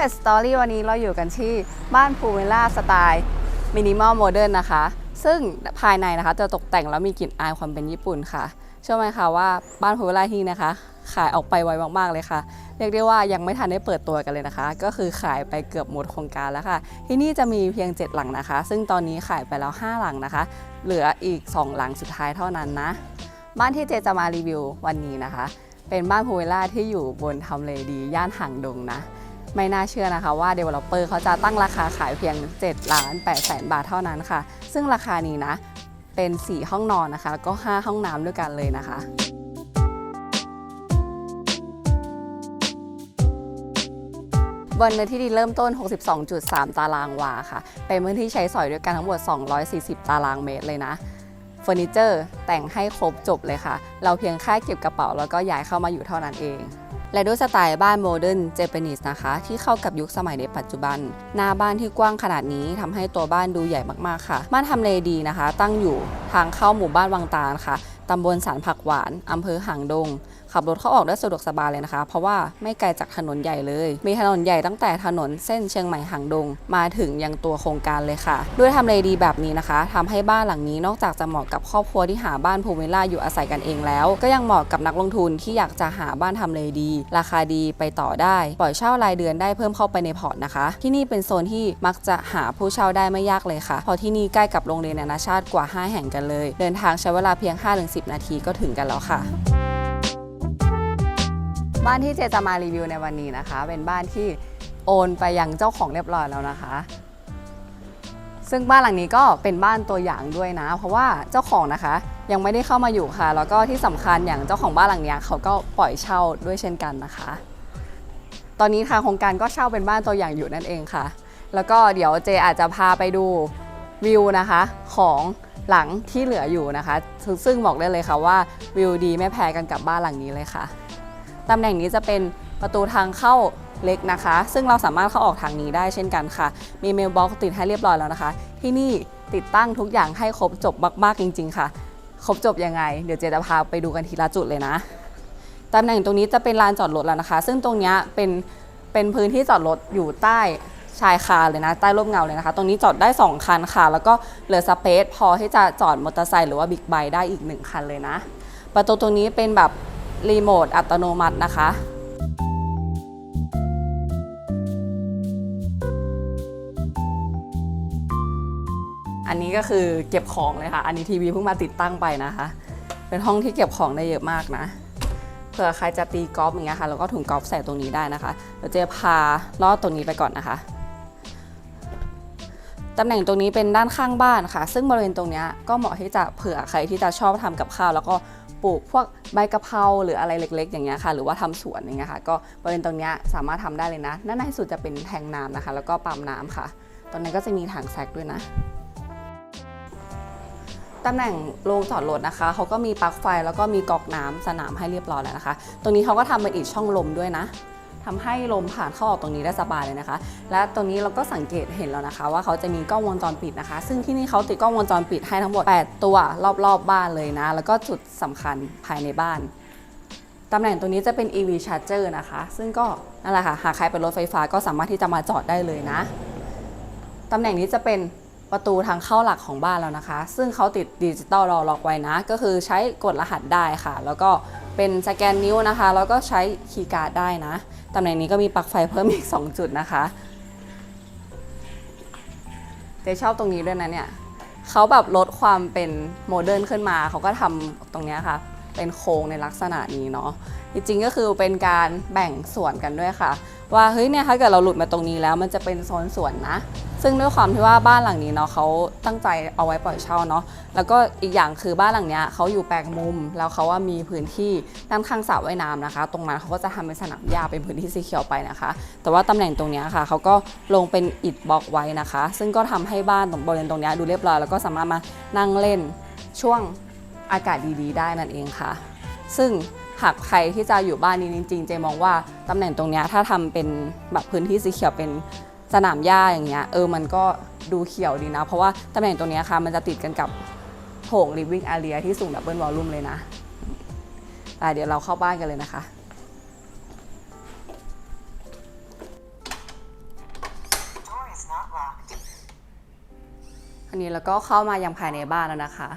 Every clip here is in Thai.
Asset Story วันนี้เราอยู่กันที่บ้านพูเวล่าสไตล์มินิมอลโมเดิร์นนะคะ ซึ่งภายในนะคะจะตกแต่งแล้วมีกลิ่นอายความเป็นญี่ปุ่นค่ะเชื่อไหมคะว่าบ้านพูเวล่าที่นะคะ ขายออกไปไวมาก ๆ เลยค่ะ เรียกได้ว่ายังไม่ทันได้เปิดตัวกันเลยนะคะ ก็คือขายไปเกือบหมดโครงการแล้วค่ะ ที่นี่จะมีเพียง 7 หลังนะคะ ซึ่งตอนนี้ขายไปแล้ว 5 หลังนะคะ เหลืออีก 2 หลังสุดท้ายเท่านั้นนะ บ้านที่เจจะมารีวิววันนี้นะคะ เป็นบ้านพูเวล่าที่อยู่บนทำเลดีย่านหางดงนะ ไม่น่าเชื่อนะคะว่า Developer เขาจะตั้งราคาขายเพียง 7 ล้าน8แสนบาทเท่านั้นค่ะ ซึ่งราคานี้นะเป็น 4 ห้องนอนนะคะ แล้วก็ 5 ห้องน้ำด้วยกันเลยนะคะบนเนื้อที่ดินเริ่มต้น 62.3 ตารางวาค่ะ เป็นพื้นที่ใช้สอยด้วยกันทั้งหมด 240 ตารางเมตรเลยนะเฟอร์นิเจอร์แต่งให้ครบจบเลยค่ะ เราเพียงแค่เก็บกระเป๋าแล้วก็ย้ายเข้ามาอยู่เท่านั้นเอง และด้วยสไตล์บ้านโมเดิร์นเจแปนิสนะคะ ที่เข้ากับยุคสมัยในปัจจุบัน หน้าบ้านที่กว้างขนาดนี้ทำให้ตัวบ้านดูใหญ่มากๆค่ะบ้านทำเลดีนะคะ ตั้งอยู่ทางเข้าหมู่บ้านวังตาลค่ะตำบลสารผักหวานอำเภอหางดง ขับรถเข้าออกได้สะดวกสบายเลยนะคะ เพราะว่าไม่ไกลจากถนนใหญ่เลย มีถนนใหญ่ตั้งแต่ถนนเส้นเชียงใหม่หางดง มาถึงยังตัวโครงการเลยค่ะ ด้วยทำเลดีแบบนี้นะคะทำให้บ้านหลังนี้นอกจากจะเหมาะกับครอบครัวที่หาบ้านพูวิล่าอยู่อาศัยกันเองแล้ว ก็ยังเหมาะกับนักลงทุนที่อยากจะหาบ้านทำเลดี ราคาดีไปต่อได้ ปล่อยเช่ารายเดือนได้เพิ่มเข้าไปในพอร์ตนะคะ ที่นี่เป็นโซนที่มักจะหาผู้เช่าได้ไม่ยากเลยค่ะเพราะที่นี่ใกล้กับโรงเรียนนานาชาติกว่า 5 แห่งกันเลย เดินทางใช้เวลาเพียง 5-10 นาทีก็ถึงกันแล้วค่ะ บ้านที่เจจะมารีวิวในวันนี้นะคะ เป็นบ้านที่โอนไปยังเจ้าของเรียบร้อยแล้วนะคะ ซึ่งบ้านหลังนี้ก็เป็นบ้านตัวอย่างด้วยนะ เพราะว่าเจ้าของนะคะ ยังไม่ได้เข้ามาอยู่ค่ะ แล้วก็ที่สำคัญอย่างเจ้าของบ้านหลังนี้เขาก็ปล่อยเช่าด้วยเช่นกันนะคะ ตอนนี้ทางโครงการก็เช่าเป็นบ้านตัวอย่างอยู่นั่นเองค่ะ แล้วก็เดี๋ยวเจอาจจะพาไปดูวิวนะคะของหลังที่เหลืออยู่นะคะ ซึ่งซึ่งบอกได้เลยค่ะว่าวิวดีไม่แพ้กันกับบ้านหลังนี้เลยค่ะ ตำแหน่งนี้จะเป็นประตูทางเข้าเล็กนะคะ ซึ่งเราสามารถเข้าออกทางนี้ได้เช่นกันค่ะ มีเมลบ็อกติดให้เรียบร้อยแล้วนะคะ ที่นี่ติดตั้งทุกอย่างให้ครบจบมาก ๆ จริง ๆ ค่ะ ครบจบยังไง เดี๋ยวเจจะพาไปดูกันทีละจุดเลยนะตำแหน่งตรงนี้จะเป็นลานจอดรถแล้วนะคะ ซึ่งตรงนี้เป็นเป็นพื้นที่จอดรถอยู่ใต้ชายคาเลยนะใต้ร่มเงาเลยนะคะ ตรงนี้จอดได้ 2 คันค่ะ แล้วก็เหลือสเปซพอที่จะจอดมอเตอร์ไซค์หรือว่าบิ๊กไบค์ได้อีก 1 คันเลยนะ ประตูตรงนี้เป็นแบบ รีโมทอัตโนมัตินะคะอันนี้ก็คือเก็บของเลยค่ะ อันนี้ทีวีเพิ่งมาติดตั้งไปนะคะ เป็นห้องที่เก็บของได้เยอะมากนะ เผื่อใครจะตีกอล์ฟอย่างเงี้ยค่ะ แล้วก็ถุงกอล์ฟใส่ตรงนี้ได้นะคะ เดี๋ยวเจะพาลอดตรงนี้ไปก่อนนะคะ ตำแหน่งตรงนี้เป็นด้านข้างบ้านค่ะ ซึ่งบริเวณตรงนี้ก็เหมาะที่จะเผื่อใครที่จะชอบทำกับข้าว แล้วก็ ปลูกพวกใบกะเพราหรืออะไรเล็ก ๆ อย่างเงี้ยค่ะ หรือว่าทำสวนอย่างเงี้ยค่ะ ก็บริเวณตรงเนี้ยสามารถทำได้เลยนะด้านในสุดจะเป็นแทงน้ำนะคะ แล้วก็ปั๊มน้ำค่ะ ตรงนี้นก็จะมีถังแซกด้วยนะตำแหน่งโรงจอดรถนะคะ เขาก็มีปลั๊กไฟแล้วก็มีกอกน้ำสนามให้เรียบร้อยแล้วนะคะ ตรงนี้เขาก็ทำเป็นอีกช่องลมด้วยนะ ทำให้ลมผ่านเข้าออกตรงนี้ได้สบายเลยนะคะ และตรงนี้เราก็สังเกตเห็นแล้วนะคะ ว่าเขาจะมีกล้องวงจรปิดนะคะ ซึ่งที่นี่เขาติดกล้องวงจรปิดให้ทั้งหมด 8 ตัวรอบๆบบ้านเลยนะ แล้วก็จุดสำคัญภายในบ้านตำแหน่งตรงนี้จะเป็น EV Charger นะคะ ซึ่งก็นั่นแหละค่ะ หากใครเป็นรถไฟฟ้าก็สามารถที่จะมาจอดได้เลยนะ ตำแหน่งนี้จะเป็นประตูทางเข้าหลักของบ้านแล้วนะคะ ซึ่งเขาติดดิจิตอลรอล็อกไว้นะ ก็คือใช้กดรหัสได้ค่ะ แล้วก็ เป็นสแกนนิ้วนะคะ แล้วก็ใช้คีย์การ์ดได้นะตำแหน่งนี้ก็มีปลั๊กไฟเพิ่มอีก 2 จุดนะคะเจ๊ชอบตรงนี้ด้วยนะเนี่ยเขาแบบลดความเป็นโมเดิร์นขึ้นมา เขาก็ทำตรงนี้ค่ะ เป็นโค้งในลักษณะนี้เนาะจริงๆก็คือเป็นการแบ่งส่วนกันด้วยค่ะ ว่าเฮ้ยเนี่ยถ้าเกิดเราหลุดมาตรงนี้แล้ว มันจะเป็นโซนสวนนะ ซึ่งด้วยความที่ว่าบ้านหลังนี้เนาะเขาตั้งใจเอาไว้ปล่อยเช่าเนาะแล้วก็อีกอย่างคือบ้านหลังเนี้ยเขาอยู่แปลงมุม แล้วเขาว่ามีพื้นที่ด้านข้างสระว่ายน้ำนะคะ ตรงนั้นเขาก็จะทำเป็นสนามหญ้าเป็นพื้นที่สีเขียวไปนะคะ แต่ว่าตำแหน่งตรงเนี้ยค่ะเขาก็ลงเป็นอิฐบล็อกไว้นะคะ ซึ่งก็ทำให้บ้านตรงบริเวณตรงเนี้ยดูเรียบร้อยแล้วก็สามารถมานั่งเล่นช่วงอากาศดีๆ ได้นั่นเองค่ะ ซึ่ง หากใครที่จะอยู่บ้านนี้จริงๆ เจมองว่าตำแหน่งตรงนี้ถ้าทำเป็นแบบพื้นที่สีเขียวเป็นสนามหญ้าอย่างเงี้ยเออมันก็ดูเขียวดีนะ เพราะว่าตำแหน่งตรงนี้ค่ะมันจะติดกันกับโถง living area ที่สูงดับเบิลวอลลุ่มเลยนะแต่เดี๋ยวเราเข้าบ้านกันเลยนะคะอันนี้แล้วก็เข้ามายังภายในบ้านแล้วนะคะ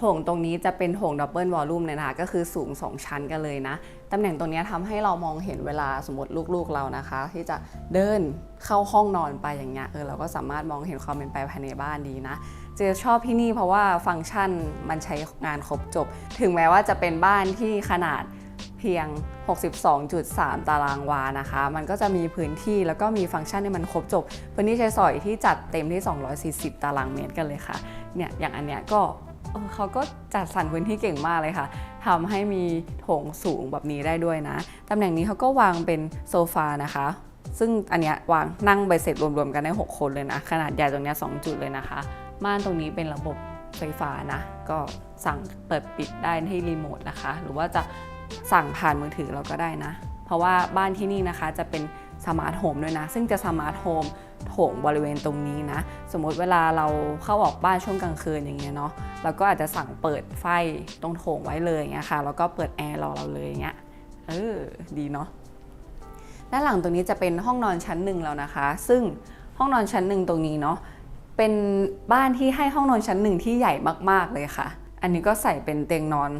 โถงตรงนี้จะเป็นโถงดับเบิลวอลลุ่มเลยนะคะก็คือสูง 2 ชั้นกันเลยนะ ตำแหน่งตรงนี้ทำให้เรามองเห็นเวลาสมมติลูกๆเรานะคะ ที่จะเดินเข้าห้องนอนไปอย่างเงี้ยเออเราก็สามารถมองเห็นความเป็นไปภายในบ้านดีนะเจชอบที่นี่เพราะว่าฟังก์ชันมันใช้งานครบจบ ถึงแม้ว่าจะเป็นบ้านที่ขนาดเพียง 62.3 ตารางวานะคะ มันก็จะมีพื้นที่แล้วก็มีฟังก์ชันที่มันครบจบ พื้นที่ใช้สอยที่จัดเต็มที่ 240 ตารางเมตรกันเลยค่ะ เนี่ย อย่างอันเนี้ยก็ เขาก็จัดสรรพื้นที่เก่งมากเลยค่ะทำให้มีโถงสูงแบบนี้ได้ด้วยนะตำแหน่งนี้เขาก็วางเป็นโซฟานะคะ ซึ่งอันเนี้ยวางนั่งใบเสร็จรวมๆกันได้ 6 คนเลยนะ ขนาดใหญ่ตรงนี้2จุดเลยนะคะ ม่านตรงนี้เป็นระบบไฟฟ้านะ ก็สั่งเปิดปิดได้ที่รีโมทนะคะ หรือว่าจะสั่งผ่านมือถือเราก็ได้นะ เพราะว่าบ้านที่นี่นะคะจะเป็นสมาร์ทโฮมด้วยนะ ซึ่งจะสมาร์ทโฮม งบริเวณตรงนี้นะ สมมติเวลาเราเข้าออกบ้านช่วงกลางคืนอย่างเงี้ยเนาะเราก็อาจจะสั่งเปิดไฟตรงโถงไว้เลยอย่างเงี้ยค่ะแล้วก็เปิดแอร์รอเราเลยอย่างเงี้ยเออดีเนาะด้านหลังตรงนี้จะเป็นห้องนอนชั้นหนึ่งแล้วนะคะ ซึ่งห้องนอนชั้นหนึ่งตรงนี้เนาะเป็นบ้านที่ให้ห้องนอนชั้นหนึ่งที่ใหญ่มากๆเลยค่ะ อันนี้ก็ใส่เป็นเตียงนอน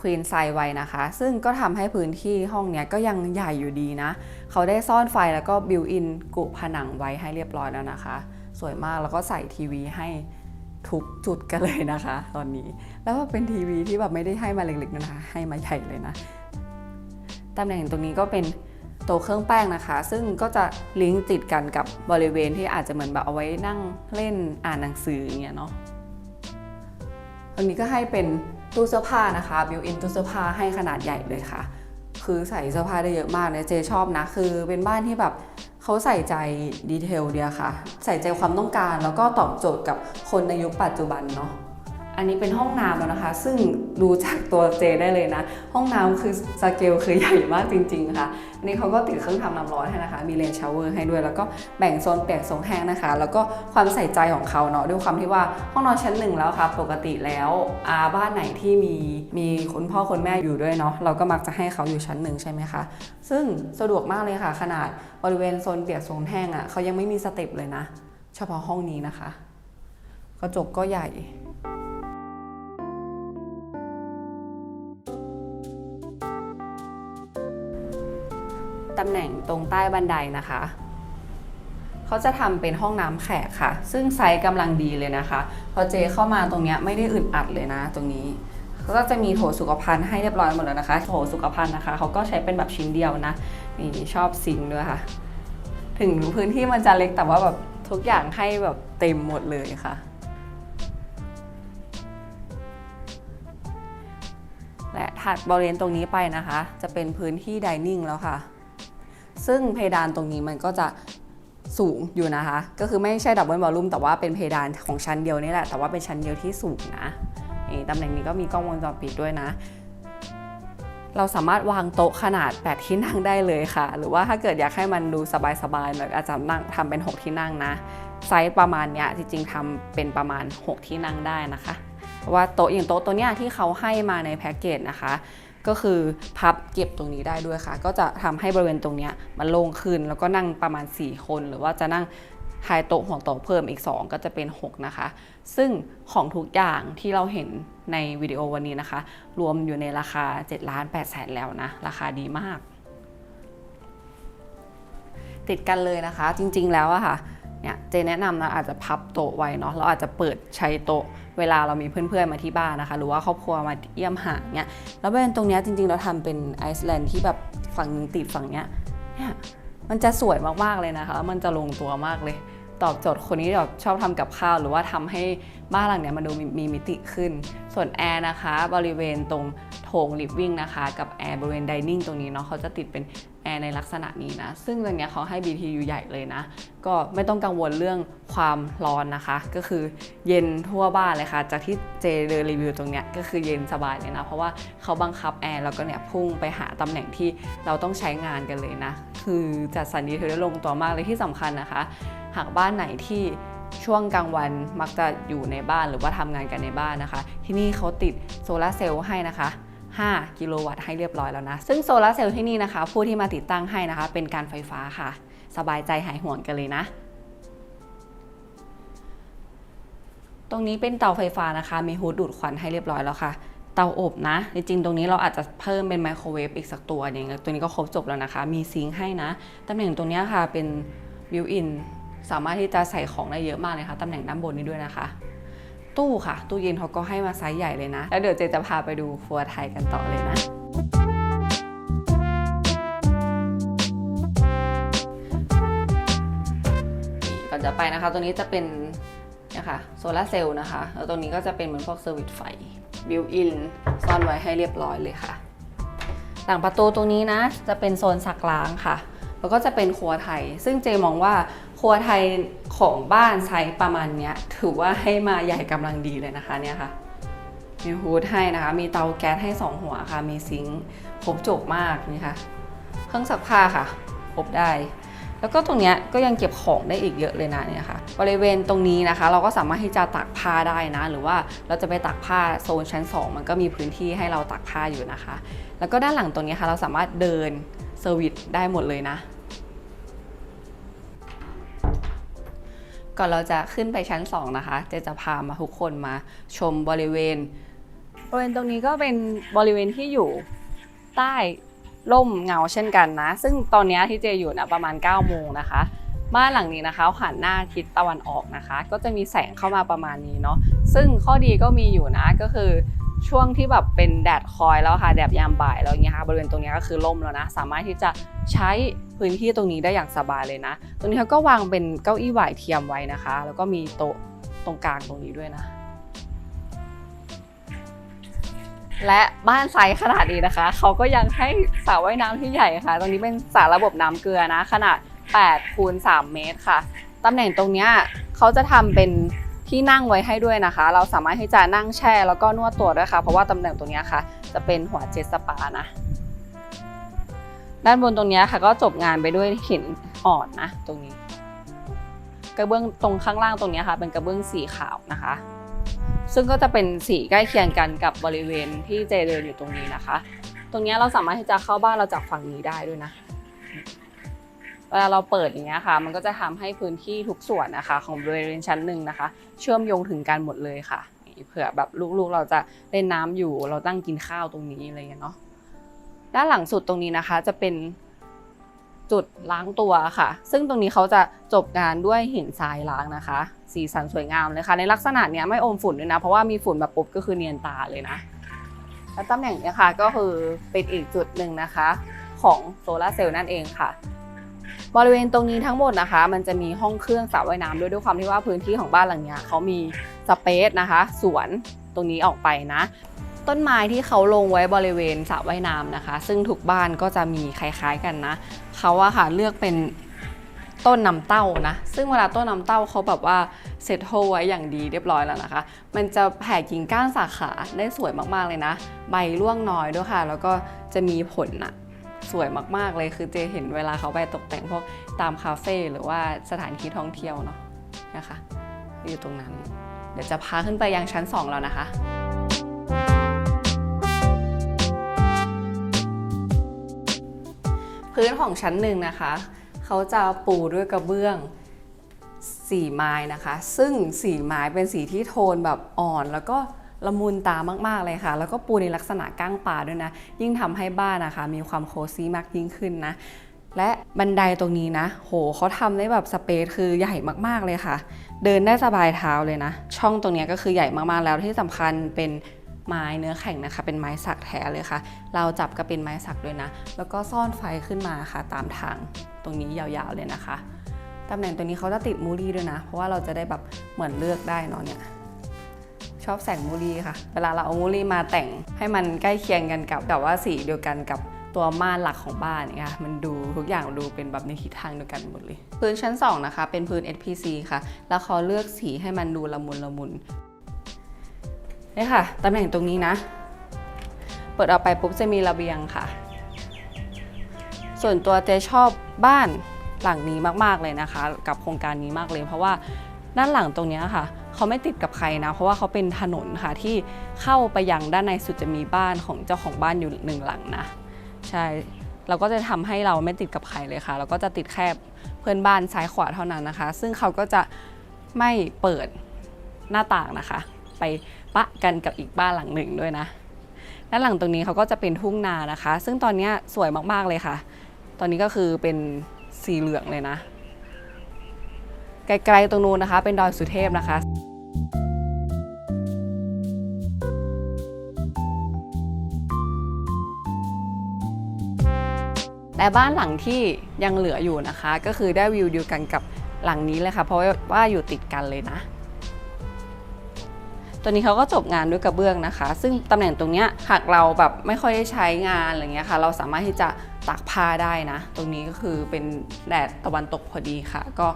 ควีนไซไว้นะคะ ซึ่งก็ทำให้พื้นที่ห้องเนี้ยก็ยังใหญ่อยู่ดีนะ เขาได้ซ่อนไฟแล้วก็บิวอินกุผนังไว้ให้เรียบร้อยแล้วนะคะ สวยมากแล้วก็ใส่ทีวีให้ทุกจุดกันเลยนะคะ ตอนนี้แล้วก็เป็นทีวีที่แบบไม่ได้ให้มาเล็กๆนะคะ ให้มาใหญ่เลยนะตำแหน่งตรงนี้ก็เป็นโต๊ะเครื่องแป้งนะคะ ซึ่งก็จะลิงก์ติดกันกับบริเวณที่อาจจะเหมือนแบบเอาไว้นั่งเล่นอ่านหนังสืออย่างเงี้ยเนาะตรงนี้ก็ให้เป็น ตู้เสื้อผ้านะคะบิวอินตู้เสื้อผ้าให้ขนาดใหญ่เลยค่ะ คือใส่เสื้อผ้าได้เยอะมากเนี่ยเจชอบนะ คือเป็นบ้านที่แบบเขาใส่ใจดีเทลเดียวค่ะ ใส่ใจความต้องการแล้วก็ตอบโจทย์กับคนในยุคปัจจุบันเนาะ อันนี้เป็นห้องน้ำแล้วนะคะ ซึ่งดูจากตัวเจได้เลยนะ ห้องน้ำคือสเกลคือใหญ่มากจริงๆค่ะอันนี้เขาก็ติดเครื่องทำน้ำร้อนให้นะคะ มีเลนชาวเวอร์ให้ด้วย แล้วก็แบ่งโซนเปียกโซนแห้งนะคะ แล้วก็ความใส่ใจของเขาเนาะด้วยความที่ว่าห้องนอนชั้นหนึ่งแล้วค่ะ ปกติแล้วอาบ้านไหนที่มีมีคุณพ่อคุณแม่อยู่ด้วยเนาะเราก็มักจะให้เขาอยู่ชั้นหนึ่งใช่ไหมคะซึ่งสะดวกมากเลยค่ะ ขนาดบริเวณโซนเปียกโซนแห้งอะ่ะเขายังไม่มีสเต็ปเลยนะ เฉพาะห้องนี้นะคะ กระจกก็ใหญ่ ตำแหน่งตรงใต้บันไดนะคะ เขาจะทำเป็นห้องน้ำแขกค่ะ ซึ่งไซส์กำลังดีเลยนะคะ พอเจเข้ามาตรงเนี้ยไม่ได้อึดอัดเลยนะ ตรงนี้เขาก็จะมีโถสุขภัณฑ์ให้เรียบร้อยหมดแล้วนะคะ โถสุขภัณฑ์นะคะเขาก็ใช้เป็นแบบชิ้นเดียวนะ นี่ชอบซิงด้วยค่ะ ถึงพื้นที่มันจะเล็กแต่ว่าแบบทุกอย่างให้แบบเต็มหมดเลยค่ะและถัดบริเวณตรงนี้ไปนะคะ จะเป็นพื้นที่ดิเนิ่งแล้วค่ะ ซึ่งเพดานตรงนี้มันก็จะสูงอยู่นะคะ ก็คือไม่ใช่ดับเบิลวอลลุ่มแต่ว่าเป็นเพดานของชั้นเดียวนี่แหละ แต่ว่าเป็นชั้นเดียวที่สูงนะนี่ตำแหน่งนี้ก็มีกล้องวงจรปิดด้วยนะ เราสามารถวางโต๊ะขนาด 8 ที่นั่งได้เลยค่ะ หรือว่าถ้าเกิดอยากให้มันดูสบายๆหน่อยอาจจะนั่งทำเป็น 6 ที่นั่งนะ ไซส์ประมาณเนี้ยจริงๆทำเป็นประมาณ 6 ที่นั่งได้นะคะเพราะว่าโต๊ะอย่างโต๊ะตัวเนี้ยที่เขาให้มาในแพ็กเกจนะคะ ก็คือพับเก็บตรงนี้ได้ด้วยค่ะ ก็จะทำให้บริเวณตรงนี้มันโล่งขึ้น แล้วก็นั่งประมาณ 4 คน หรือว่าจะนั่งท้ายโต๊ะหัวโต๊ะเพิ่มอีก 2 ก็จะเป็น 6 นะคะ ซึ่งของทุกอย่างที่เราเห็นในวิดีโอวันนี้นะคะ รวมอยู่ในราคา7ล้าน8แสนแล้วนะ ราคาดีมาก ติดกันเลยนะคะ จริงๆแล้วอะค่ะเนี่ยเจแนะนำนะอาจจะพับโต๊ะไว้เนาะเราอาจจะเปิดใช้โต๊ะ เวลาเรามีเพื่อนๆมาที่บ้านนะคะ หรือว่าครอบครัวมาเยี่ยมหาเนี่ยแล้วบริเวณตรงนี้จริงๆ เราทำเป็นไอซ์แลนด์ที่แบบฝั่งนึงติดฝั่งเนี้ยเนี่ยมันจะสวยมากๆเลยนะคะแล้วมันจะลงตัวมากเลย ตอบโจทย์คนนี้แบบชอบทำกับข้าว หรือว่าทำให้บ้านหลังเนี้ยมันดูมีมีมิติขึ้น ส่วนแอร์นะคะ บริเวณตรงโถงลิฟวิ่งนะคะ กับแอร์บริเวณดิเนิ่งตรงนี้เนาะเขาจะติดเป็นแอร์ในลักษณะนี้นะ ซึ่งตรงเนี้ยเขาให้ BTU ใหญ่เลยนะ ก็ไม่ต้องกังวลเรื่องความร้อนนะคะ ก็คือเย็นทั่วบ้านเลยค่ะ จากที่เจเดินรีวิวตรงเนี้ยก็คือเย็นสบายเลยนะ เพราะว่าเขาบังคับแอร์แล้วก็เนี่ยพุ่งไปหาตำแหน่งที่เราต้องใช้งานกันเลยนะ คือจัดสรรดีเทลได้ลงตัวมากเลยที่สำคัญนะคะ หากบ้านไหนที่ช่วงกลางวันมักจะอยู่ในบ้านหรือว่าทำงานกันในบ้านนะคะ ที่นี่เขาติดโซลาร์เซลล์ให้นะคะ 5 กิโลวัตต์ให้เรียบร้อยแล้วนะ ซึ่งโซลาร์เซลล์ที่นี่นะคะ ผู้ที่มาติดตั้งให้นะคะ เป็นการไฟฟ้าค่ะ สบายใจหายห่วงกันเลยนะ ตรงนี้เป็นเตาไฟฟ้านะคะ มีฮูดดูดควันให้เรียบร้อยแล้วค่ะเตาอบนะ จริงๆ ตรงนี้เราอาจจะเพิ่มเป็นไมโครเวฟอีกสักตัวนึงตัวนี้ก็ครบจบแล้วนะคะ มีซิงค์ให้นะ ตำแหน่งตรงนี้ค่ะเป็นบิวอิน สามารถที่จะใส่ของได้เยอะมากเลยค่ะตำแหน่งด้านบนนี้ด้วยนะคะ ตู้ค่ะ ตู้เย็นเขาก็ให้มาไซส์ใหญ่เลยนะ แล้วเดี๋ยวเจจะพาไปดูครัวไทยกันต่อเลยนะก่อนจะไปนะคะ ตัวนี้จะเป็นเนี่ยค่ะโซลาร์เซลล์นะคะ แล้วตรงนี้ก็จะเป็นเหมือนพวกเซอร์วิสไฟบิวอินซ่อนไว้ให้เรียบร้อยเลยค่ะ หลังประตูตรงนี้นะ จะเป็นโซนซักล้างค่ะ แล้วก็จะเป็นครัวไทย ซึ่งเจมองว่า ครัวไทยของบ้านไซส์ประมาณเนี้ยถือว่าให้มาใหญ่กำลังดีเลยนะคะเนี่ยค่ะมีฮูดให้นะคะ มีเตาแก๊สให้ 2 หัวค่ะ มีซิงค์ครบจบมากนี่ค่ะ เครื่องซักผ้าค่ะครบได้ แล้วก็ตรงเนี้ยก็ยังเก็บของได้อีกเยอะเลยนะเนี่ยค่ะ บริเวณตรงนี้นะคะ เราก็สามารถที่จะตักผ้าได้นะ หรือว่าเราจะไปตักผ้าโซนชั้น 2 มันก็มีพื้นที่ให้เราตักผ้าอยู่นะคะ แล้วก็ด้านหลังตรงนี้ค่ะ เราสามารถเดินเซอร์วิสได้หมดเลยนะ ก่อนเราจะขึ้นไปชั้น 2 นะคะ เจจะพามาทุกคนมาชมบริเวณ บริเวณตรงนี้ก็เป็นบริเวณที่อยู่ใต้ร่มเงาเช่นกันนะ ซึ่งตอนนี้ที่เจอยู่นะประมาณ9โมงนะคะ บ้านหลังนี้นะคะหันหน้าทิศตะวันออกนะคะ ก็จะมีแสงเข้ามาประมาณนี้เนาะซึ่งข้อดีก็มีอยู่นะก็คือ ช่วงที่แบบเป็นแดดคอยแล้วค่ะแดดยามบ่ายแล้วอย่างเงี้ยค่ะบริเวณตรงนี้ก็คือร่มแล้วนะ สามารถที่จะใช้พื้นที่ตรงนี้ได้อย่างสบายเลยนะ ตรงนี้เขาก็วางเป็นเก้าอี้หวายเทียมไว้นะคะ แล้วก็มีโต๊ะตรงกลางตรงนี้ด้วยนะ และบ้านไซส์ขนาดนี้นะคะ เขาก็ยังให้สระว่ายน้ำที่ใหญ่ค่ะ ตรงนี้เป็นสระระบบน้ำเกลือนะ ขนาด8คูณ3เมตรค่ะตำแหน่งตรงเนี้ยเขาจะทำเป็น ที่นั่งไว้ให้ด้วยนะคะ เราสามารถที่จะนั่งแช่แล้วก็นวดตัวด้วยค่ะ เพราะว่าตำแหน่งตรงนี้ค่ะ จะเป็นหัวเจ็ตสปานะ ด้านบนตรงนี้ค่ะก็จบงานไปด้วยหินอ่อนนะ ตรงนี้ กระเบื้องตรงข้างล่างตรงนี้ค่ะ เป็นกระเบื้องสีขาวนะคะ ซึ่งก็จะเป็นสีใกล้เคียงกันกับบริเวณที่เจเดินอยู่ตรงนี้นะคะ ตรงนี้เราสามารถที่จะเข้าบ้านเราจากฝั่งนี้ได้ด้วยนะ เวลาเราเปิดอย่างเงี้ยค่ะ มันก็จะทำให้พื้นที่ทุกส่วนนะคะ ของบริเวณชั้นหนึ่งนะคะ เชื่อมโยงถึงกันหมดเลยค่ะเผื่อแบบลูกๆเราจะเล่นน้ำอยู่ เราตั้งกินข้าวตรงนี้อะไรเงี้ยเนาะด้านหลังสุดตรงนี้นะคะ จะเป็นจุดล้างตัวค่ะ ซึ่งตรงนี้เขาจะจบงานด้วยหินทรายล้างนะคะ สีสันสวยงามเลยค่ะ ในลักษณะเนี้ยไม่อมฝุ่นด้วยนะ เพราะว่ามีฝุ่นแบบปุ๊บก็คือเนียนตาเลยนะและตำแหน่งเนี้ยค่ะก็คือเป็นอีกจุดหนึ่งนะคะ ของโซลาเซลล์นั่นเองค่ะ บริเวณตรงนี้ทั้งหมดนะคะ มันจะมีห้องเครื่องสระว่ายน้ำด้วยด้วยความที่ว่าพื้นที่ของบ้านหลังเนี้ยเขามีสเปซนะคะสวนตรงนี้ออกไปนะ ต้นไม้ที่เขาลงไว้บริเวณสระว่ายน้ำนะคะ ซึ่งทุกบ้านก็จะมีคล้ายๆกันนะเขาอะค่ะเลือกเป็นต้นน้ำเต้านะ ซึ่งเวลาต้นน้ำเต้าเขาแบบว่าเซตโฮไว้อย่างดีเรียบร้อยแล้วนะคะ มันจะแผ่กิ่งก้านสาขาได้สวยมากๆเลยนะ ใบร่วงน้อยด้วยค่ะ แล้วก็จะมีผลอะ สวยมากๆเลยคือเจเห็นเวลาเขาไปตกแต่งพวกตามคาเฟ่หรือว่าสถานที่ท่องเที่ยวเนาะนะคะอยู่ตรงนั้น เดี๋ยวจะพาขึ้นไปยังชั้น 2 แล้วนะคะพื้นของชั้นหนึ่งนะคะ เขาจะปูด้วยกระเบื้องสีไม้นะคะ ซึ่งสีไม้เป็นสีที่โทนแบบอ่อนแล้วก็ ละมุนตามาก ๆ เลยค่ะ แล้วก็ปูในลักษณะก้างปลาด้วยนะ ยิ่งทำให้บ้านนะคะ มีความโคซี่มากยิ่งขึ้นนะ และบันไดตรงนี้นะ โหเขาทำได้แบบสเปซคือใหญ่มากๆเลยค่ะ เดินได้สบายเท้าเลยนะ ช่องตรงนี้ก็คือใหญ่มากๆแล้วที่สำคัญเป็นไม้เนื้อแข็งนะคะ เป็นไม้สักแท้เลยค่ะ เราจับก็เป็นไม้สักด้วยนะ แล้วก็ซ่อนไฟขึ้นมาค่ะ ตามทางตรงนี้ยาวๆเลยนะคะตำแหน่งตัวนี้เขาจะติดมูลี่ด้วยนะ เพราะว่าเราจะได้แบบเหมือนเลือกได้เนาะเนี่ย อบแสงมูลี่ค่ะ เวลาเราเอามูลี่มาแต่งให้มันใกล้เคียงกันกับแต่ว่าสีเดียวกันกับตัวม่านหลักของบ้านเนี่ยค่ะมันดูทุกอย่างดูเป็นแบบในทิศทางเดียวกันหมดเลย พื้นชั้น 2 นะคะ เป็นพื้น SPC ค่ะ แล้วเขาเลือกสีให้มันดูละมุนละมุนนี่ค่ะตำแหน่งตรงนี้นะ เปิดออกไปปุ๊บจะมีระเบียงค่ะ ส่วนตัวเจชอบบ้านหลังนี้มากๆเลยนะคะ กับโครงการนี้มากเลย เพราะว่าด้านหลังตรงนี้ค่ะ เขาไม่ติดกับใครนะ เพราะว่าเขาเป็นถนนค่ะที่เข้าไปยังด้านในสุดจะมีบ้านของเจ้าของบ้านอยู่หนึ่งหลังนะ ใช่เราก็จะทำให้เราไม่ติดกับใครเลยค่ะ เราก็จะติดแค่เพื่อนบ้านซ้ายขวาเท่านั้นนะคะ ซึ่งเขาก็จะไม่เปิดหน้าต่างนะคะ ไปปะกันกับอีกบ้านหลังหนึ่งด้วยนะด้านหลังตรงนี้เขาก็จะเป็นทุ่งนานะคะ ซึ่งตอนนี้สวยมากๆเลยค่ะ ตอนนี้ก็คือเป็นสีเหลืองเลยนะ ไกลๆตรงนู้นนะคะ เป็นดอยสุเทพนะคะ และบ้านหลังที่ยังเหลืออยู่นะคะ ก็คือได้วิวเดียวกันกับหลังนี้เลยค่ะ เพราะว่าอยู่ติดกันเลยนะ ตัวนี้เขาก็จบงานด้วยกระเบื้องนะคะ ซึ่งตำแหน่งตรงเนี้ยหากเราแบบไม่ค่อยได้ใช้งานอะไรเงี้ยค่ะ เราสามารถที่จะตากผ้าได้นะ ตรงนี้ก็คือเป็นแดดตะวันตกพอดีค่ะ ก็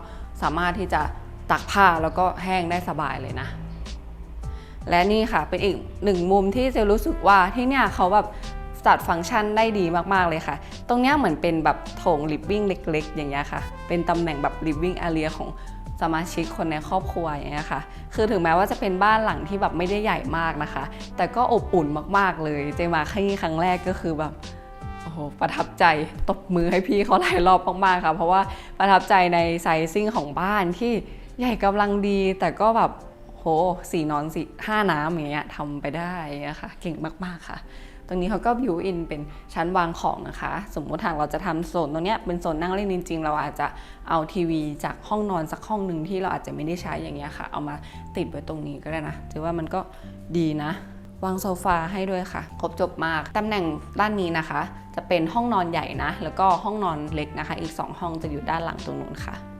สามารถที่จะตากผ้าแล้วก็แห้งได้สบายเลยนะและนี่ค่ะเป็นอีกหนึ่งมุมที่เจะรู้สึกว่าที่เนี่ยเขาแบบ จัดฟังก์ชันได้ดีมากๆเลยค่ะ ตรงเนี้ยเหมือนเป็นแบบโถงลิฟวิ่งเล็ก ๆ อย่างเงี้ยค่ะ เป็นตำแหน่งแบบลิฟวิ่งอาเรียของสมาชิกคนในครอบครัวอย่างเงี้ยค่ะ คือถึงแม้ว่าจะเป็นบ้านหลังที่แบบไม่ได้ใหญ่มากนะคะ แต่ก็อบอุ่นมากๆเลย เจมาครั้งนี้ครั้งแรกก็คือแบบโอ้โหประทับใจตบมือให้พี่เขาหลายรอบมากๆค่ะ เพราะว่าประทับใจในไซซิ่งของบ้านที่ใหญ่กำลังดี แต่ก็แบบโหสี่นอนสี่ห้าน้ำอย่างเงี้ยทำไปได้อย่างเงี้ยค่ะเก่งมากๆค่ะ ตรงนี้เขาก็บิวอินเป็นชั้นวางของนะคะ สมมติทางเราจะทำโซนตรงนี้เป็นโซนนั่งเล่นจริง ๆ เราอาจจะเอาทีวีจากห้องนอนสักห้องหนึ่งที่เราอาจจะไม่ได้ใช้อย่างเงี้ยค่ะ เอามาติดไว้ตรงนี้ก็ได้นะถือว่ามันก็ดีนะวางโซฟาให้ด้วยค่ะ ครบจบมาก ตำแหน่งด้านนี้นะคะ จะเป็นห้องนอนใหญ่นะ แล้วก็ห้องนอนเล็กนะคะ อีก 2 ห้องจะอยู่ด้านหลังตรงนู้นค่ะ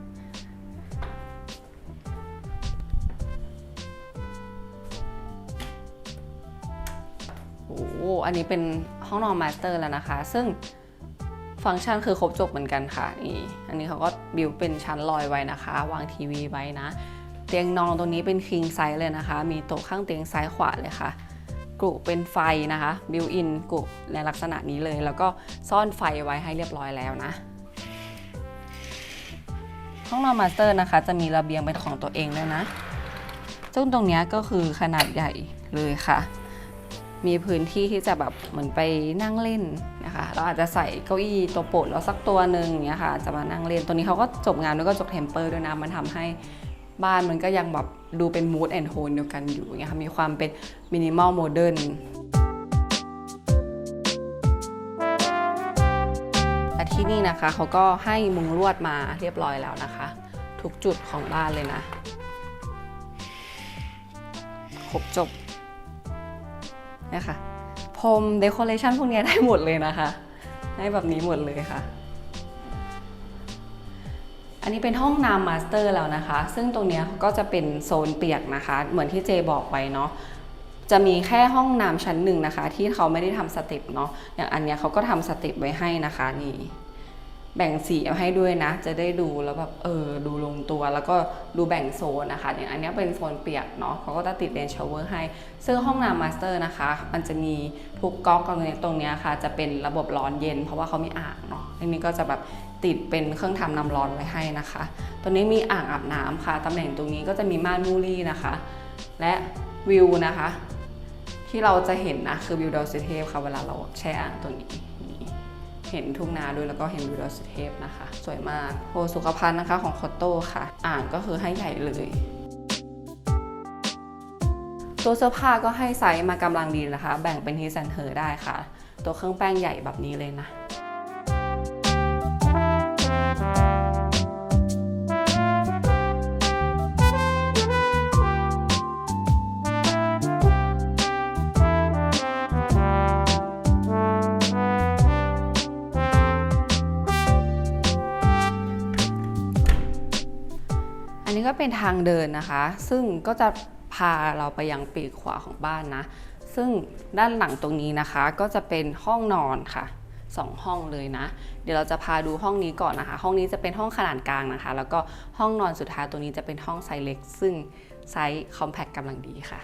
โอ้อันนี้เป็นห้องนอนมาสเตอร์แล้วนะคะ ซึ่งฟังก์ชันคือครบจบเหมือนกันค่ะนี่อันนี้เขาก็บิวเป็นชั้นลอยไว้นะคะ วางทีวีไว้นะ เตียงนอนตรงนี้เป็นคิงไซส์เลยนะคะ มีโต๊ะข้างเตียงซ้ายขวาเลยค่ะกรุเป็นไฟนะคะบิวอินกรุในลักษณะนี้เลย แล้วก็ซ่อนไฟไว้ให้เรียบร้อยแล้วนะ ห้องนอนมาสเตอร์นะคะ จะมีระเบียงเป็นของตัวเองด้วยนะซึ่งตรงนี้ก็คือขนาดใหญ่เลยค่ะ มีพื้นที่ที่จะแบบเหมือนไปนั่งเล่นนะคะเราอาจจะใส่เก้าอี้ตัวโปรดเราสักตัวหนึ่งอย่างเงี้ยค่ะจะมานั่งเล่นตัวนี้เขาก็จบงานด้วยก็จบเทมเปอร์ด้วยนะมันทำให้บ้านมันก็ยังแบบดูเป็นมูดแอนโทนเดียวกันอยู่อย่างเงี้ยค่ะมีความเป็นมินิมอลโมเดิร์นและที่นี่นะคะเขาก็ให้มุงลวดมาเรียบร้อยแล้วนะคะ ทุกจุดของบ้านเลยนะ ครบจบ นะคะพรมเดคอเรชันพวกนี้ได้หมดเลยนะคะ ได้แบบนี้หมดเลยค่ะ อันนี้เป็นห้องน้ำมาสเตอร์แล้วนะคะ ซึ่งตรงนี้ก็จะเป็นโซนเปียกนะคะ เหมือนที่เจบอกไว้เนาะจะมีแค่ห้องน้ำชั้นหนึ่งนะคะ ที่เขาไม่ได้ทำสเต็ปเนาะอย่างอันเนี้ยเขาก็ทำสเต็ปไว้ให้นะคะนี่ แบ่งสีเอาให้ด้วยนะ จะได้ดูแล้วแบบเออดูลงตัวแล้วก็ดูแบ่งโซนนะคะอย่างอันนี้เป็นโซนเปียกเนาะเขาก็จะติดเลนชเวอร์ให้ ซึ่งห้องน้ำมาสเตอร์นะคะ มันจะมีทุกก๊อกตรงนี้ตรงนี้ค่ะ จะเป็นระบบร้อนเย็น เพราะว่าเขามีอ่างเนาะอันนี้ก็จะแบบติดเป็นเครื่องทำน้ำร้อนไว้ให้นะคะ ตัวนี้มีอ่างอาบน้ำค่ะตำแหน่งตรงนี้ก็จะมีม่านมูลี่นะคะ และวิวนะคะ ที่เราจะเห็นนะคือวิวดอยสุเทพค่ะเวลาเราแช่อ่างตัวนี้ ห็นทุ่งนาด้วยแล้วก็เห็นวิวดอยสุเทพนะคะ สวยมากโพสุขภัณฑ์นะคะของคอตโต้ค่ะ อ่างก็คือให้ใหญ่เลยตัวเสื้อผ้าก็ให้ไซส์มากำลังดีนะคะ แบ่งเป็นฮีแซนเฮอร์ได้ค่ะ ตัวเครื่องแป้งใหญ่แบบนี้เลยนะ เป็นทางเดินนะคะ ซึ่งก็จะพาเราไปยังปีกขวาของบ้านนะ ซึ่งด้านหลังตรงนี้นะคะ ก็จะเป็นห้องนอนค่ะสองห้องเลยนะ เดี๋ยวเราจะพาดูห้องนี้ก่อนนะคะ ห้องนี้จะเป็นห้องขนาดกลางนะคะ แล้วก็ห้องนอนสุดท้ายตัวนี้จะเป็นห้องไซส์เล็ก ซึ่งไซส์คอมแพคกำลังดีค่ะ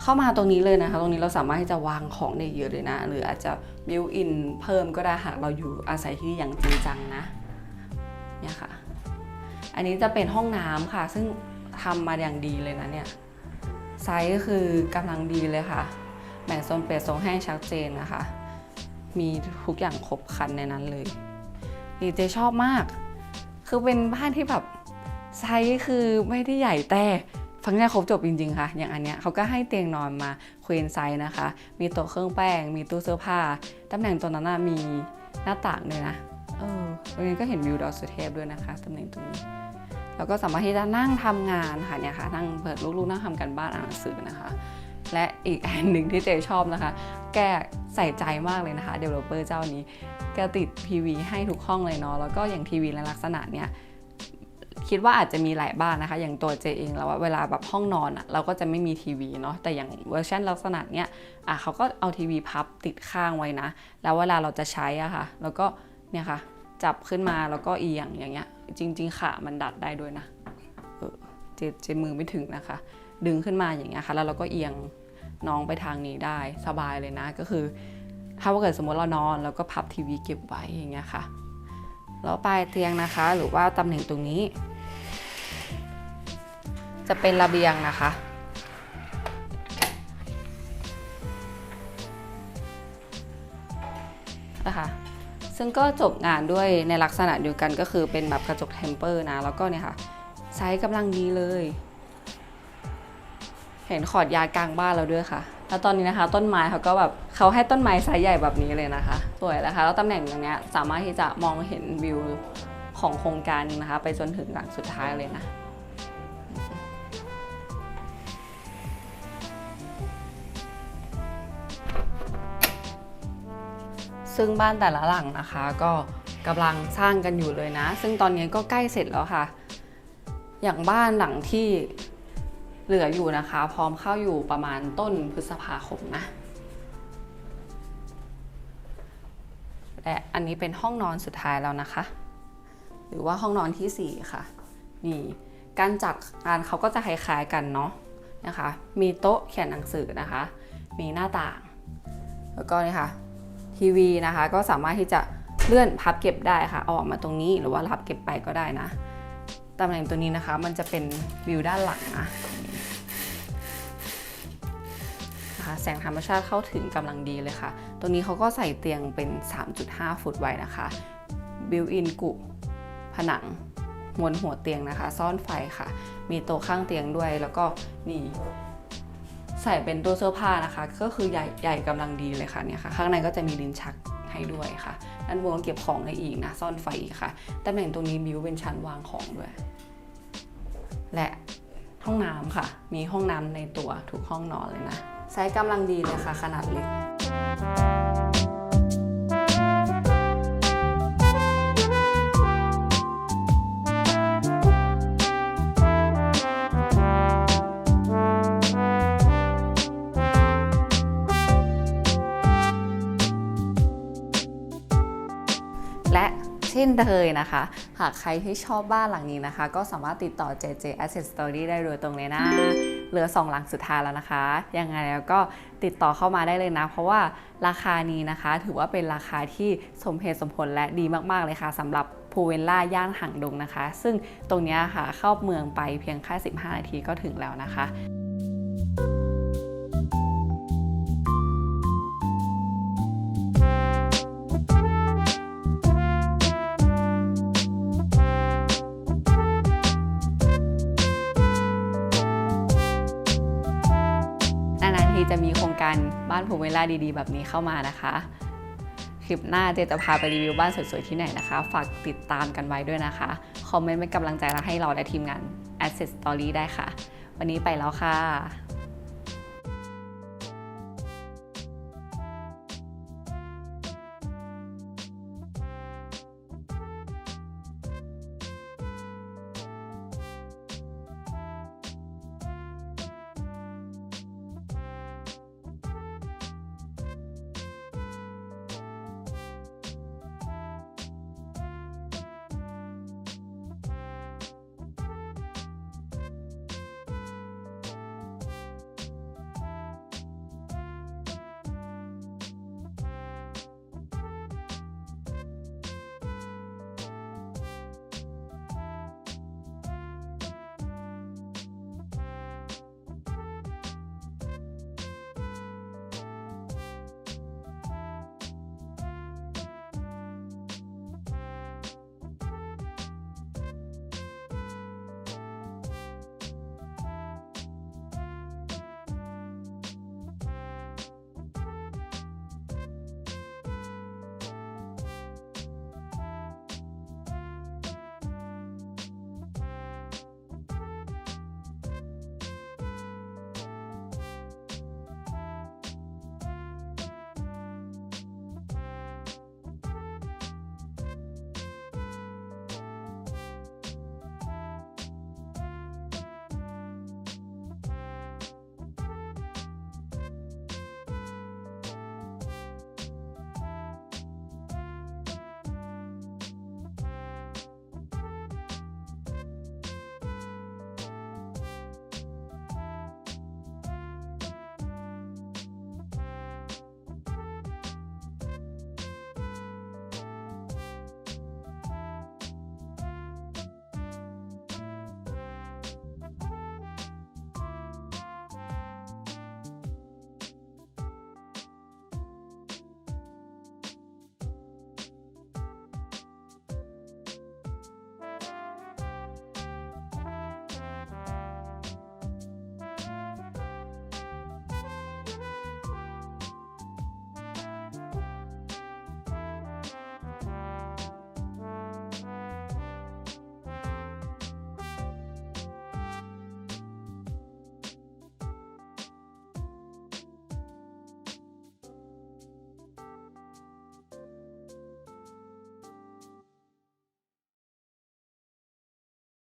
เข้ามาตรงนี้เลยนะคะ ตรงนี้เราสามารถที่จะวางของได้เยอะเลยนะ หรืออาจจะบิวอินเพิ่มก็ได้หากเราอยู่อาศัยที่นี่อย่างจริงจังนะ เนี่ยค่ะ อันนี้จะเป็นห้องน้ำค่ะ ซึ่งทำมาอย่างดีเลยนะเนี่ย ไซส์ก็คือกำลังดีเลยค่ะ แบ่งโซนเปียกโซนแห้งชัดเจนนะคะ มีทุกอย่างครบครันในนั้นเลยดีเจชอบมาก คือเป็นบ้านที่แบบไซส์คือไม่ได้ใหญ่แต่ฟังก์ชันครบจบจริงๆค่ะ อย่างอันเนี้ยเขาก็ให้เตียงนอนมาควีนไซส์นะคะ มีโต๊ะเครื่องแป้ง มีตู้เสื้อผ้า ตำแหน่งตัวนั้นนะมีหน้าต่างด้วยนะ เออตรงนี้ก็เห็นวิวดอยสุเทพด้วยนะคะ ตำแหน่งตรงนี้ แล้วก็สามารถที่จะนั่งทำงานค่ะเนี่ยค่ะนั่งเปิดลูกๆนั่งทำกันบ้านอ่านหนังสือนะคะ และอีกอันหนึ่งที่เจชอบนะคะ แกใส่ใจมากเลยนะคะเดเวลลอปเปอร์เจ้านี้แกติดทีวีให้ทุกห้องเลยเนาะแล้วก็อย่างทีวีในลักษณะเนี้ยคิดว่าอาจจะมีหลายบ้านนะคะ อย่างตัวเจเองแล้วว่าเวลาแบบห้องนอนอะเราก็จะไม่มีทีวีเนาะแต่อย่างเวอร์ชันลักษณะเนี้ยอะเขาก็เอาทีวีพับติดข้างไว้นะ แล้วเวลาเราจะใช้อะค่ะ แล้วก็เนี่ยค่ะ จับขึ้นมาแล้วก็เอียงอย่างเงี้ย จริง ๆ ขามันดัดได้ด้วยนะเจเจมือไม่ถึงนะคะ ดึงขึ้นมาอย่างเงี้ยค่ะ แล้วเราก็เอียงน้องไปทางนี้ได้สบายเลยนะก็คือ ถ้าว่าเกิดสมมติเรานอนแล้วก็พับทีวีเก็บไว้อย่างเงี้ยค่ะแล้วปลายเตียงนะคะ หรือว่าตำแหน่งตรงนี้ จะเป็นระเบียงนะคะนะคะ ซึ่งก็จบงานด้วยในลักษณะเดียวกันก็คือเป็นแบบกระจกเทมเปอร์นะ แล้วก็เนี่ยค่ะไซส์กำลังดีเลย เห็นขอดยากลางบ้านเราด้วยค่ะ แล้วตอนนี้นะคะ ต้นไม้เขาก็แบบเขาให้ต้นไม้ไซส์ใหญ่แบบนี้เลยนะคะ สวยแล้วค่ะแล้วตำแหน่งตรงเนี้ยสามารถที่จะมองเห็นวิวของโครงการนะคะ ไปจนถึงหลังสุดท้ายเลยนะ ซึ่งบ้านแต่ละหลังนะคะ ก็กำลังสร้างกันอยู่เลยนะ ซึ่งตอนนี้ก็ใกล้เสร็จแล้วค่ะ อย่างบ้านหลังที่เหลืออยู่นะคะ พร้อมเข้าอยู่ประมาณต้นพฤษภาคมนะและอันนี้เป็นห้องนอนสุดท้ายแล้วนะคะ หรือว่าห้องนอนทีสี่4 ค่ะ นี่การจัดงานเขาก็จะคล้ายๆกันเนาะนะคะ มีโต๊ะเขียนหนังสือนะคะ มีหน้าต่าง แล้วก็นี่ค่ะ ทีวีนะคะ ก็สามารถที่จะเลื่อนพับเก็บได้ค่ะเอาออกมาตรงนี้หรือว่าพับเก็บไปก็ได้นะตำแหน่งตัวนี้นะคะ มันจะเป็นวิวด้านหลังนะนะคะแสงธรรมชาติเข้าถึงกำลังดีเลยค่ะตรงนี้เขาก็ใส่เตียงเป็น 3.5 ฟุตไว้นะคะบิวอินกุ ผนังมวลหัวเตียงนะคะ ซ่อนไฟค่ะ มีโต๊ะข้างเตียงด้วยแล้วก็นี่ ใส่เป็นตู้เสื้อผ้านะคะ ก็คือใหญ่ใหญ่กำลังดีเลยค่ะเนี่ยค่ะ ข้างในก็จะมีลิ้นชักให้ด้วยค่ะด้านบนเก็บของได้อีกนะซ่อนไฟอีกค่ะตำแหน่งตรงนี้บิวเป็นชั้นวางของด้วย และห้องน้ำค่ะ มีห้องน้ำในตัวทุกห้องนอนเลยนะไซส์กำลังดีเลยค่ะ ขนาดเล็ก เช่นเคยนะคะ หากใครที่ชอบบ้านหลังนี้นะคะ ก็สามารถติดต่อ JJ Asset Story ได้โดยตรงเลยนะ เหลือ 2 หลังสุดท้ายแล้วนะคะ ยังไงแล้วก็ติดต่อเข้ามาได้เลยนะ เพราะว่าราคานี้นะคะ ถือว่าเป็นราคาที่สมเหตุสมผลและดีมากๆเลยค่ะสำหรับพูเวลล่าย่านหางดงนะคะ ซึ่งตรงนี้ค่ะเข้าเมืองไปเพียงแค่ 15 นาทีก็ถึงแล้วนะคะ บ้านผมเวลาดีๆ แบบนี้เข้ามานะคะ คลิปหน้าเจจะพาไปรีวิวบ้านสวยๆที่ไหนนะคะ ฝากติดตามกันไว้ด้วยนะคะ คอมเมนต์เป็นกำลังใจและให้เราและทีมงาน Asset Story ได้ค่ะ วันนี้ไปแล้วค่ะ